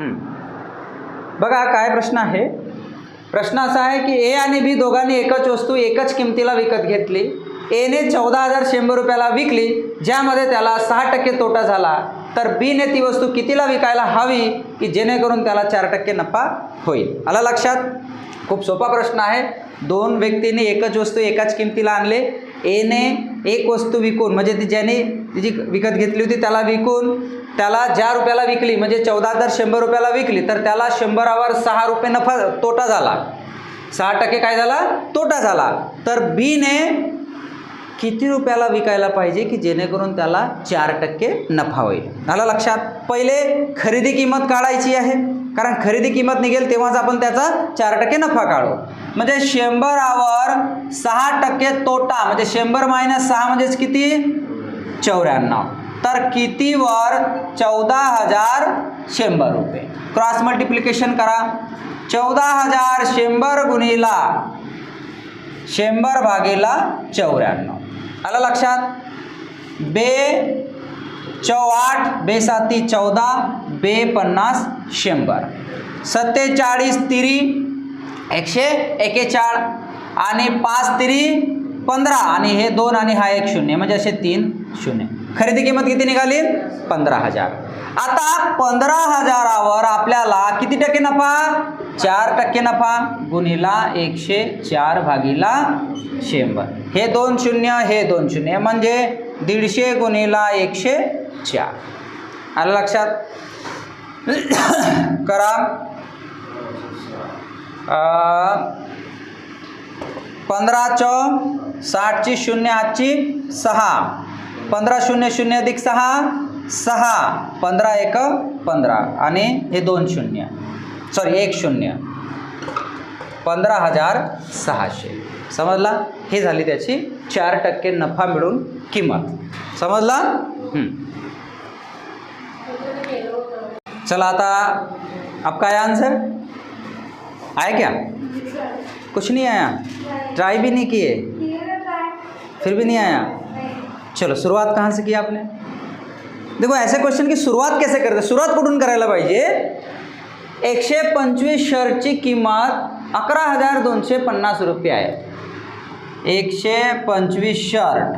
बघा काय प्रश्न आहे? प्रश्न असा आहे की ए आणि बी दोघांनी एकच वस्तू एकच किमतीला विकत घेतली. एने चौदा हजार शंभर रुपयाला विकली ज्यामध्ये त्याला सहा टक्के तोटा झाला. तर बीने ती वस्तू कितीला विकायला हवी की जेणेकरून त्याला चार टक्के नफा होईल? आला लक्षात? खूप सोपा प्रश्न आहे. दोन व्यक्तींनी एकच वस्तू एकाच किमतीला आणले. एने एक वस्तू विकून म्हणजे ती ज्याने तिची विकत घेतली होती त्याला विकून त्याला ज्या रुपयाला विकली म्हणजे चौदा दर शंभर रुपयाला विकली तर त्याला शंभरावर सहा रुपये नफा तोटा झाला. सहा टक्के काय झाला? तोटा झाला. तर बीने किती रुपयाला विकायला पाहिजे की जेणेकरून त्याला चार टक्के नफा होईल? आला लक्षात? पहिले खरेदी किंमत काढायची आहे. कारण खरेदी किंमत निघेल तेव्हाच आपण त्याचा चार टक्के नफा काढू. म्हणजे शंभरावर सहा टक्के तोटा म्हणजे शंभर मायनस सहा म्हणजेच किती? चौऱ्याण्णव. तर कितीवर चौदा हजार शंभर रुपये. क्रॉस मल्टिप्लिकेशन करा. चौदा हजार शंभर गुणीला शंभर भागीला चौऱ्याण्णव. आलं लक्षात? बे चौआठ बे साती चौदा बे पन्नास शंभर. सत्तेचाळीस तिरी एकशे एकेचाळ आणि पाच तिरी पंधरा. आणि हे दोन आणि हा एक शून्य म्हणजे असे तीन शून्य. खरेदी किंमत किती निघाली? पंधरा हजार. आता पंधरा हजारावर आपल्याला किती टक्के नफा? चार टक्के नफा. गुणिला एकशे चार भागीला शंभर. हे दोन शून्य हे दोन शून्य. म्हणजे दीडशे गुणिला एकशे चार. आलं लक्षात? करा. पंधरा चौ साठची शून्य आठची सहा. पंधरा शून्य शून्य अधिक सहा सहा पंधरा एक पंधरा. आणि हे दोन शून्य. सॉरी एक शून्य. पंधरा हजार सहाशे. समजला? ही झाली त्याची चार टक्के नफा मिळून किंमत. समजला. चला आता आपका है आंसर आया क्या? कुछ नहीं आया. ट्राई भी नहीं किए. फिर भी नहीं आया. चलो शुरुआत कहाँ से की आपने? देखो ऐसे क्वेश्चन की सुरुवात कैसे करते सुरुवात कुठून करायला पाहिजे? एकशे पंचवीस शर्टची किंमत अकरा हजार दोनशे पन्नास रुपये आहे. एकशे पंचवीस शर्ट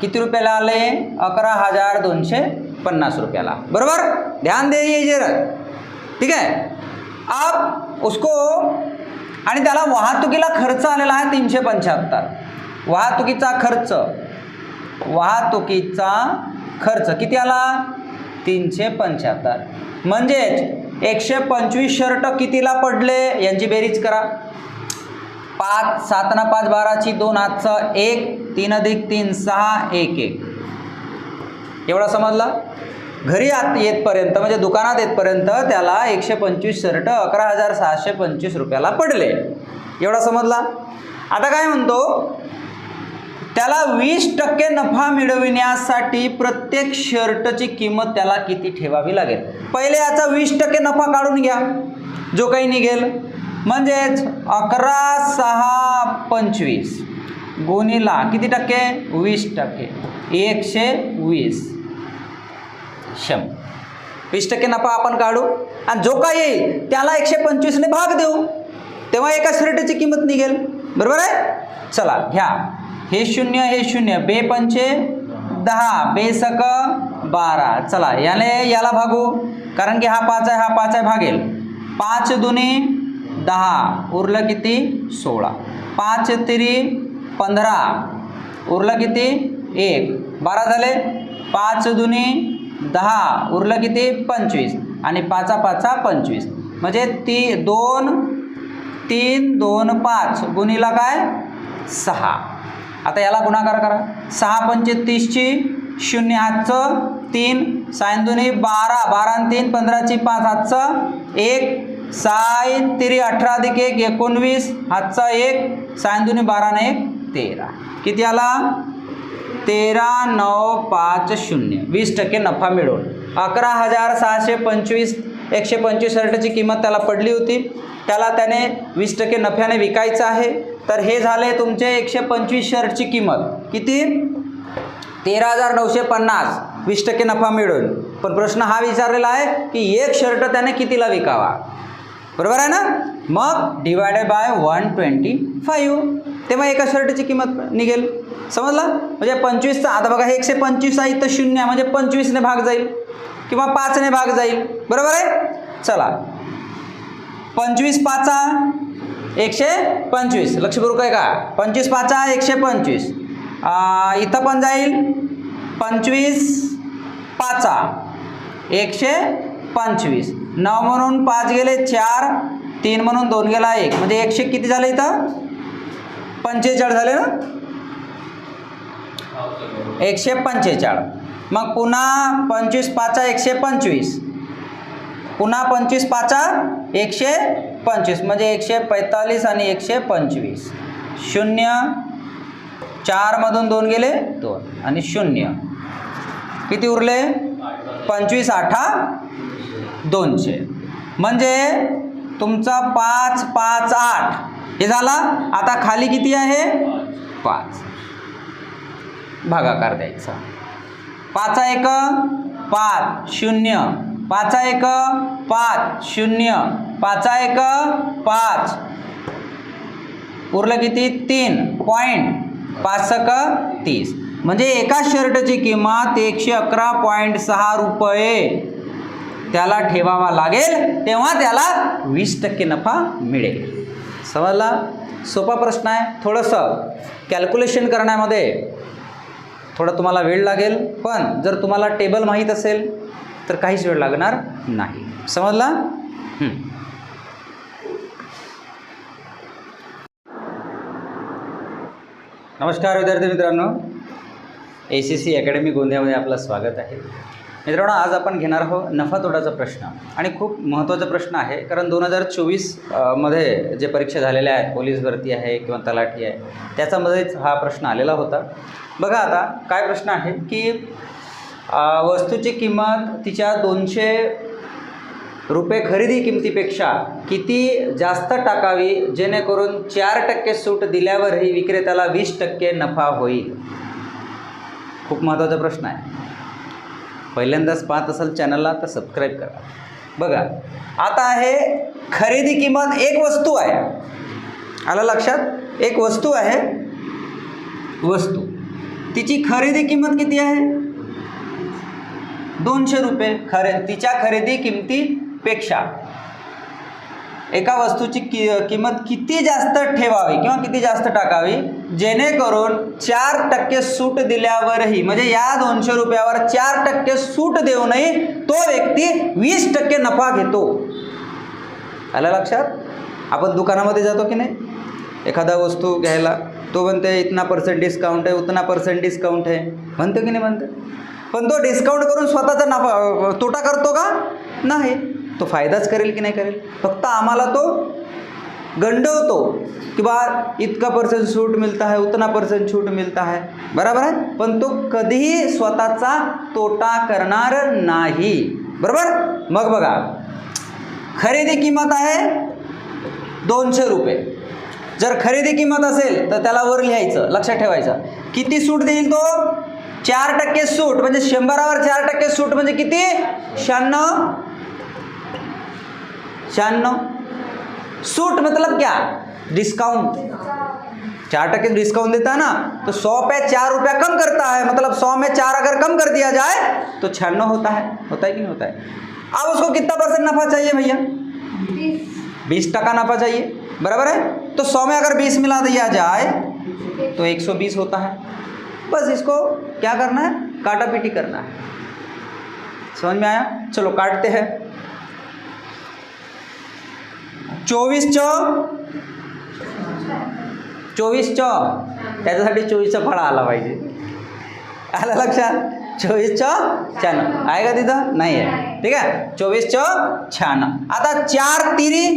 किती रुपयाला आले? अकरा हजार दोनशे पन्नास रुपयाला. बरोबर? ध्यान दे ये जरा. ठीक आहे? आप उसको आणि त्याला वाहतुकीला खर्च आलेला आहे तीनशे पंच्याहत्तर. वाहतुकीचा खर्च. वाहतुकीचा खर्च. किती आला? तीनशे पंच्याहत्तर. म्हणजेच एकशे पंचवीस शर्ट कितीला पडले? यांची बेरीज करा. पाच सात ना पाच बाराची दोन हातचं एक तीन अधिक तीन सहा एक एक. एवढा समजला? घरी आत येतपर्यंत म्हणजे दुकानात येतपर्यंत त्याला एकशे पंचवीस शर्ट अकरा हजार सहाशे पंचवीस रुपयाला पडले. एवढा समजला? आता काय म्हणतो? त्याला वीस टक्के नफा मिळविण्यासाठी प्रत्येक शर्टची किंमत त्याला किती ठेवावी लागेल? पहिले याचा वीस टक्के नफा काढून घ्या. जो काही निघेल. म्हणजेच अकरा सहा पंचवीस. गुणिला किती टक्के? वीस टक्के. एकशे वीस. शंभर. वीस टक्के नफा आपण काढू. आणि जो काय येईल त्याला एकशे पंचवीसने भाग देऊ. तेव्हा एका शर्टची किंमत निघेल. बरोबर आहे? चला घ्या. हे शून्य हे शून्य. बे पंचे दहा. बे सक बारा. चला याने याला भागू. कारण की हा पाच आहे हा पाच आहे भागेल. पाच दुनी दहा. उरलं किती? सोळा. पाच तिरी पंधरा. उरलं किती? एक. बारा झाले? पाच दुनी दहा. उरलं किती? पंचवीस. आणि पाचा पाचा पंचवीस. म्हणजे ती दोन तीन दोन पाच. गुणीला काय? सहा. आता याला गुणाकार करा. सहा पंचे तीसची शून्य हातचं तीन साईन दोन्ही बारा बारा तीन पंधराची पाच हातचं एक साईन तिरी अठरा अधिक एक एकोणवीस हातचा एक साईन दोन्ही बारा एक तेरा. किती आला? तेरा नऊ पाच शून्य. वीस टक्के नफा मिळवून अकरा हजार सहाशे पंचवीस एकशे पंचवीस शर्टची किंमत त्याला पडली होती. त्याला त्याने वीस टक्के नफ्याने विकायचं आहे. तर हे झाले तुमचे एकशे पंचवीस शर्टची किंमत. किती? तेरा हजार नऊशे पन्नास. वीस टक्के नफा मिळून. पण प्रश्न हा विचारलेला आहे की एक शर्ट त्याने कितीला विकावा? बरोबर आहे ना? मग divided by one twenty five तेव्हा एका शर्टची किंमत निघेल. समजलं? म्हणजे पंचवीसचा आता बघा हे एकशे पंचवीस आहे तर शून्य आहे. म्हणजे पंचवीसने भाग जाईल. किंवा पाचने भाग जाईल. बरोबर आहे? चला. पंचवीस पाचा एकशे पंचवीस. लक्षपूर्वक आहे का? पंचवीस पाचा एकशे पंचवीस. इथं पण जाईल. पंचवीस पाचा एकशे पंचवीस. नऊ म्हणून पाच गेले चार. तीन म्हणून दोन गेला एक. म्हणजे एकशे किती झालं इथं? पंचेचाळ झाले ना? एकशे पंचेचाळ मग पुन्हा पंचवीस पाचा एकशे पंचवीस. पुन्हा पंचवीस पाचा एकशे पंचवीस म्हणजे एकशे पैतालीस आणि एकशे पंचवीस. शून्य चारमधून दोन गेले दोन. आणि शून्य. किती उरले? पंचवीस आठा दोनशे. म्हणजे तुमचा पाच पाच आठ. हे झाला? आता खाली किती आहे? पाच. भागाकार द्यायचा. पाचा एक पाच. शून्य. पाचा एक पाच शून्य. पाचा एक पाच. उरलं किती? तीन. पॉईंट पाच सक तीस. म्हणजे एका शर्टची किंमत एकशे अकरा पॉईंट सहा रुपये. त्याला ठेवावा लागेल तेव्हा त्याला वीस टक्के नफा मिळेल. समजला सोपा प्रश्न आहे. थोडंसं कॅल्क्युलेशन करण्यामध्ये थोडा तुम्हाला वेळ लागेल पण जर तुम्हाला टेबल माहीत असेल तर काहीच वेळ लागणार नाही. समजला? नमस्कार विद्यार्थी मित्रांनो. ए सी सी अकॅडमी गोंदियामध्ये आपलं स्वागत आहे. मित्रांनो आज आपण घेणार आहोत नफा तोटाचा प्रश्न. आणि खूप महत्त्वाचा प्रश्न आहे कारण दोन हजार चोवीसमध्ये जे परीक्षा झालेल्या आहेत पोलीस भरती आहे किंवा तलाठी आहे त्याच्यामध्येच हा प्रश्न आलेला होता. बघा आता काय प्रश्न आहे की वस्तूची किंमत तिच्या दोनशे रुपये खरेदी किमतीपेक्षा किती जास्त टाकावी जेणेकरून चार टक्के सूट दिल्यावरही विक्रेत्याला वीस टक्के नफा होईल? खूप महत्त्वाचा प्रश्न आहे. पहिल्यांदाच पाहत असाल चॅनलला तर सबस्क्राईब करा. बघा आता आहे खरेदी किंमत एक वस्तू आहे. आलं लक्षात? एक वस्तू आहे वस्तू. तिची खरेदी किंमत किती आहे? दोनशे रुपये खरे तिच्या खरेदी किमतीपेक्षा एका वस्तूची कि किंमत किती जास्त ठेवावी किंवा किती जास्त टाकावी? जेणेकरून चार टक्के सूट दिल्यावरही म्हणजे या दोनशे रुपयावर चार टक्के सूट देऊनही तो व्यक्ती वीस टक्के नफा घेतो. आलं लक्षात? आपण दुकानामध्ये जातो की नाही? एखादा वस्तू घ्यायला तो म्हणते इतना पर्सेंट डिस्काउंट आहे उतना पर्सेंट डिस्काउंट आहे. म्हणतो की नाही म्हणतो? पण तो डिस्काउंट करून स्वतःचा नफा तोटा करतो का? नाही. तो फायदाच करेल की नाही करेल? फक्त आम्हाला तो गंडवतो की बा इतका पर्सेंट सूट मिळता आहे उतना पर्सेंट सूट मिळता आहे. बरोबर आहे? पण तो कधीही स्वतःचा तोटा करणार नाही. बरोबर? मग बघा. खरेदी किंमत आहे दोनशे रुपये. जर खरेदी किंमत असेल तर त्याला वर लिहायचं लक्षात ठेवायचं. किती सूट देईल तो? चार टक्के सूट, म्हणजे शंभरावर चार टक्के सूट म्हणजे किती? शहाण्णव. सूट मतलब क्या? डिस्काउंट. चार टक्के डिस्काउंट देता है ना? तो सौ पे चार रुपया कम करता है मतलब सौ में चार अगर कम कर दिया जाए तो छियानवे होता है। होता है कि नहीं होता है? अब उसको कितना परसेंट नफा चाहिए भैया? बीस टका नफा चाहिए। बराबर है? तो सौ में अगर बीस मिला दिया जाए तो एक सौ बीस होता है। बस इसको क्या करना है? काटा पीटी करना है। समझ में आया? चलो काटते हैं। चोवीस चौ। चोवीस चौ। त्याच्यासाठी चोवीसचा फळा आला पाहिजे आलं लक्षात चोवीस चौ शहाण्णव आहे का तिथं नाही आहे ठीक आहे चोवीस चौ शहाण्णव आता चार तिरी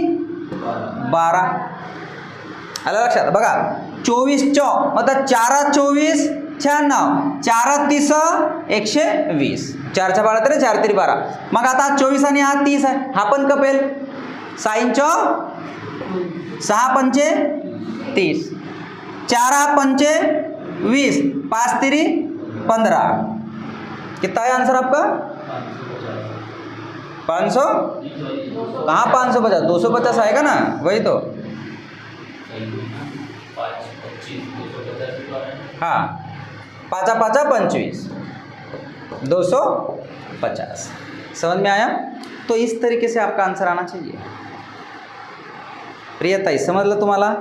बारा आलं लक्षात बघा। चोवीस चौ मतलब चारा चोवीस शहाण्णव चारा तीस एकशे वीस. चारच्या बारा तरी चार तरी बारा. मग आता चोवीस आणि हा तीस आहे. हा पण कपेल. साईन चौ सहा पंचे तीस. चार हा पंचे वीस. पाच तिरी पंद्रह कितना है आंसर आपका? पाँच सौ कहाँ पाँच सौ पचास दो सौ पचास आएगा ना? वही तो. हाँ. पाँचा पाँचा पंचवीस. दो सौ पचास. समझ में आया? तो इस तरीके से आपका आंसर आना चाहिए. प्रियताई समजलं तुम्हाला?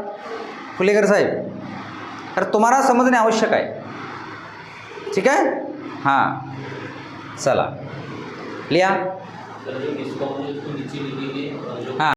फुलेकर साहेब अरे तुम्हाला समजणे आवश्यक आहे. ठीक आहे? हां. चला. जो हाँ.